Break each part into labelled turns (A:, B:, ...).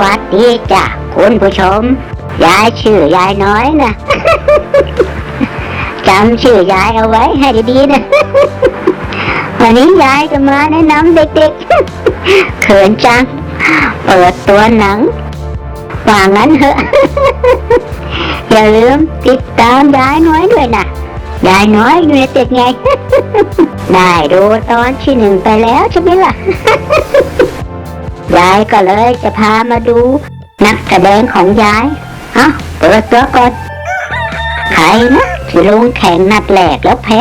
A: วัสดีจ้ะคุณผู้ชม ยายชื่อยายน้อยนะจำชื่อยายเอาไว้ให้ดีๆนะ วันนี้ยายจะมาแนะนำเด็กๆ เขินจัง เปิดตัวหนังว่างั้นเถอะ อย่าลืมติดตามยายน้อยด้วยนะยายน้อยอยู่ในเต็ดไง ได้ดูตอนที่หนึ่งไปแล้วใช่ไหมล่ะ ยายก็เลยจะพามาดู นักแสดงของยายเอ้าเปิดตัวก่อนใครนะที่ลงแข่งนัดแรกแล้วแพ้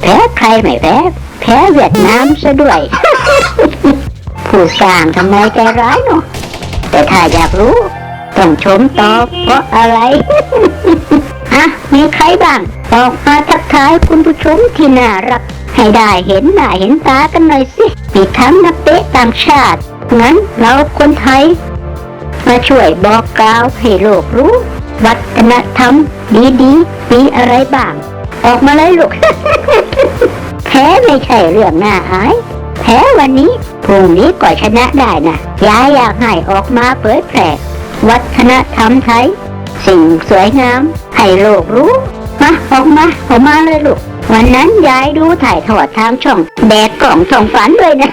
A: แพ้ใครไม่แพ้ แพ้เวียดนามซะด้วย ผู้สร้างทำไมใจร้ายเนาะแต่ถ้าอยากรู้ ต้องชมต่อเพราะอะไรอะมีใครบ้างออกมาทักทายคุณผู้ชมที่น่ารัก ให้ได้เห็นหน้าเห็นตากันหน่อยสิมีทั้งนักเตะต่างชาติ งั้นเราคนไทย มาช่วยบอกกล่าวให้โลกรู้ วัฒนธรรม ดีๆ มีอะไรบ้าง ออกมาเลยลูก แพ้ไม่ใช่เรื่องน่าอาย แพ้วันนี้พรุ่งนี้ก็ชนะได้นะยายอยากให้ออกมาเผยแพร่วัฒนธรรมไทย สิ่งสวยงาม ให้โลกรู้มาออกมาออกมาเลยลูกวันนั้นยายดูถ่ายทอดทางช่อง แดดกล่องส่องฝันด้วยนะ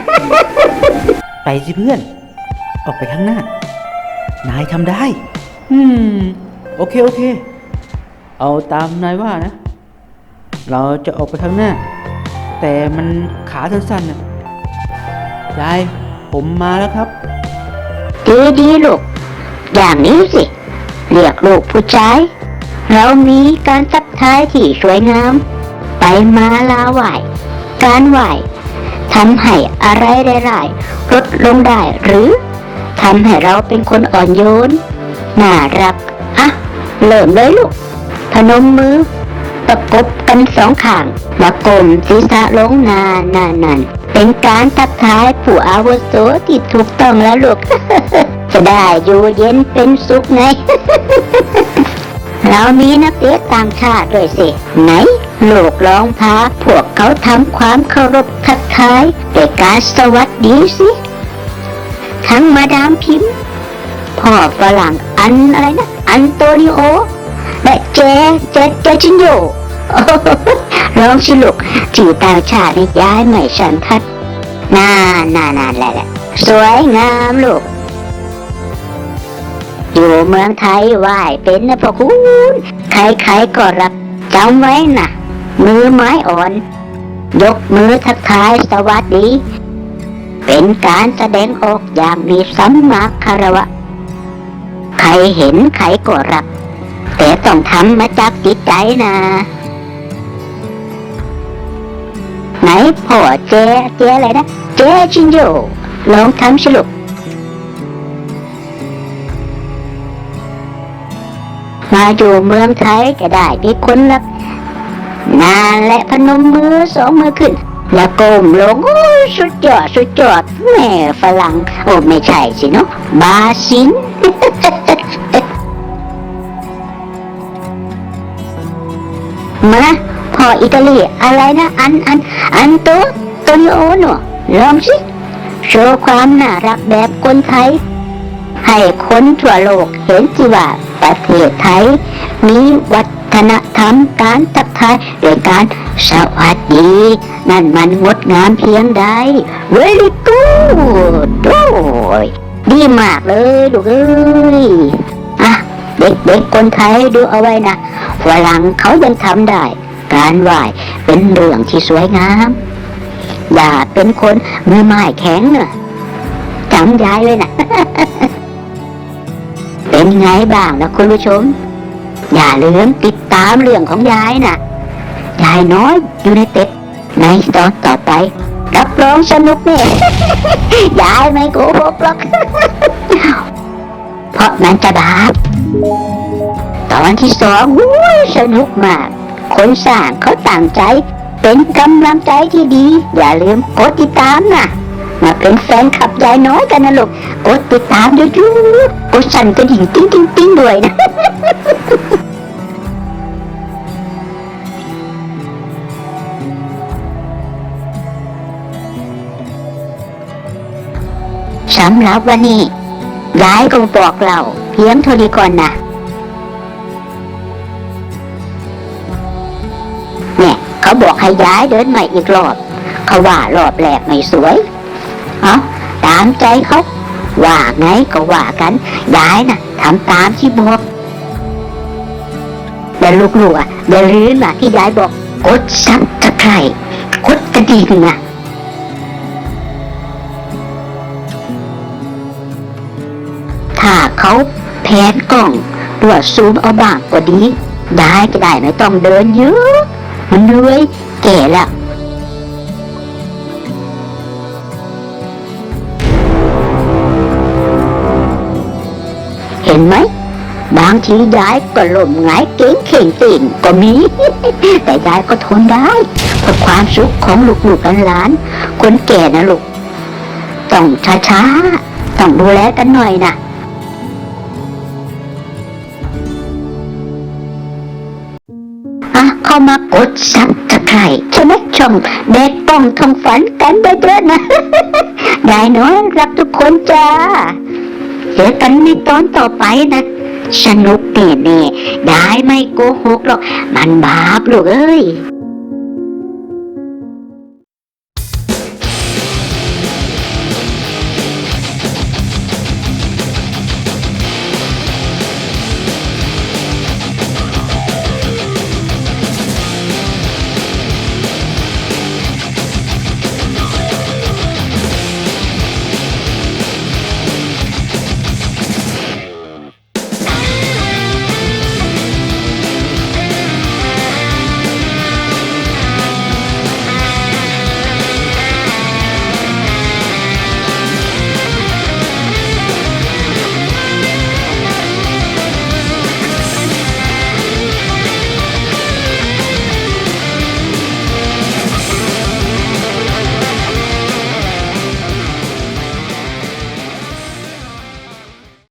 B: ไปสิเพื่อน ออกไปข้างหน้า นายทำได้ อืม โอเค โอเค เอาตามนายว่านะ เราจะออกไปข้างหน้า แต่มันขาสั้นๆนะยายผมมาแล้วครับ
A: ดีดีๆลูก อย่างนี้สิ เรียกลูกผู้ชาย เรามีการทักทายที่สวยงาม ไปมาลาไหว การไหว ทำให้อะไรร้ายๆลดลงได้หรือทำให้เราเป็นคนอ่อนโยน น่ารัก อะ เริ่มเลยลูก พนมมือประกบกันสองข้างแล้วกลมศีรษะลงนานนานนานเป็นการทักทายผู้อาวุโสที่ถูกต้องแล้วลูก จะได้อยู่เย็นเป็นสุขไง เรามีนักเตะต่างชาติด้วยสิ ไหนลูกลองพาพวกเขาทำความเคารพทักทายด้วยการสวัสดีสิทั้งมาดามพิมพ์พ่อฝรั่งอันอะไรนะ อันโตนิโอ และเจเจเจชินโยโอ้องสิลูกที่ต่างชาตินี่ย้ายไม่สันทัดนานนานนานแหละสวยงามลูก อยู่เมืองไทยไหวเป็นนะพ่อคุณใครๆก็รักจำไว้นะมือไม้อ่อน ยกมือทักทายสวัสดี เป็นการแสดงออกอย่างมีสัมมาคารวะ ใครเห็นใครก็รัก แต่ต้องทำมาจากจิตใจนะไหนพ่อเจ๊เจ๊อะไรนะ เจ๊ชินโยลองทำสิลูก มาอยู่เมืองไทยก็ได้มีคนรักนานและพนมมือสองมือขึ้น แล้วก้มลงโอ้สุดยอดสุดยอดแม่ฝรั่งโอ้ไม่ใช่สิเนาะบาซินมาพออิตาลีอะไรนะอันอันอันโตโตนิโอโนลองสิโชว์ความน่ารักแบบคนไทย ให้คนทั่วโลกเห็นสิว่าประเทศไทย มีวัฒนธรรมการทักทายโดยการสวัสดี นั่นมันงดงามเพียงใด very good โอ้ยดีมากเลยลูกเอ้ยอะเด็กๆคนไทยดูเอาไว้นะฝรั่งเขายังทำได้ การไหว้เป็นเรื่องที่สวยงาม อย่าเป็นคนมือไม้แข็งเนอะจำยายไว้นะ เป็นไงบ้างนะคุณผู้ชม อย่าลืมติดตามเรื่องของยายนะยายน้อยอยู่ในเต็ดในตอนต่อไป รับรองสนุกแน่ยายไม่โกหกหรอก เพราะมันจะบาปตอนที่สองอุ้ยสนุกมาก คนสร้างเขาตั้งใจ เป็นกำลังใจที่ดี อย่าลืมกดติดตามน่ะ มาเป็นแฟนขับยายน้อยกันนะลูกกดติดตามด้วยจูกดสั่นกระดิ่งติ้งติ้งติ้งด้วยนะสำหรับวันนี้ยายก็บอกเราเพียงเท่านี้ก่อนนะเนี่ยเขาบอกให้ย้ายเดินใหม่อีกรอบ เขาว่ารอบแรกไม่สวย เอาตามใจเขาว่าไงก็ว่ากันยายน่ะทำตามที่บอกแต่ลูกๆอะอย่าลืมนะที่ยายบอกกดซับตะไคร่กดกระดิ่งนะถ้าเขาแผนกล้องตรวจซูมเอาบ้างก็ดียายจะได้ไม่ต้องเดินเยอะมันเหนื่อยแก่แล้ว นไหม บางทียายก็ล่มหงายเก่งเข่งติ่งก็มี แต่ยายก็ทนได้เพื่อความสุขของลูกๆหลานๆคนแก่นะลูก ต้องช้าๆ ต้องดูแลกันหน่อยนะอะเข้ามากดซับสไครใช่ไหมช่องเด็กป้องทองฝันกันเยอะๆนะ ยายน้อยรักทุกคนจ้า เจอกันในตอนต่อไปนะสนุกแน่ๆได้ไม่โกหกหรอก มันบาปลูกเอ้ย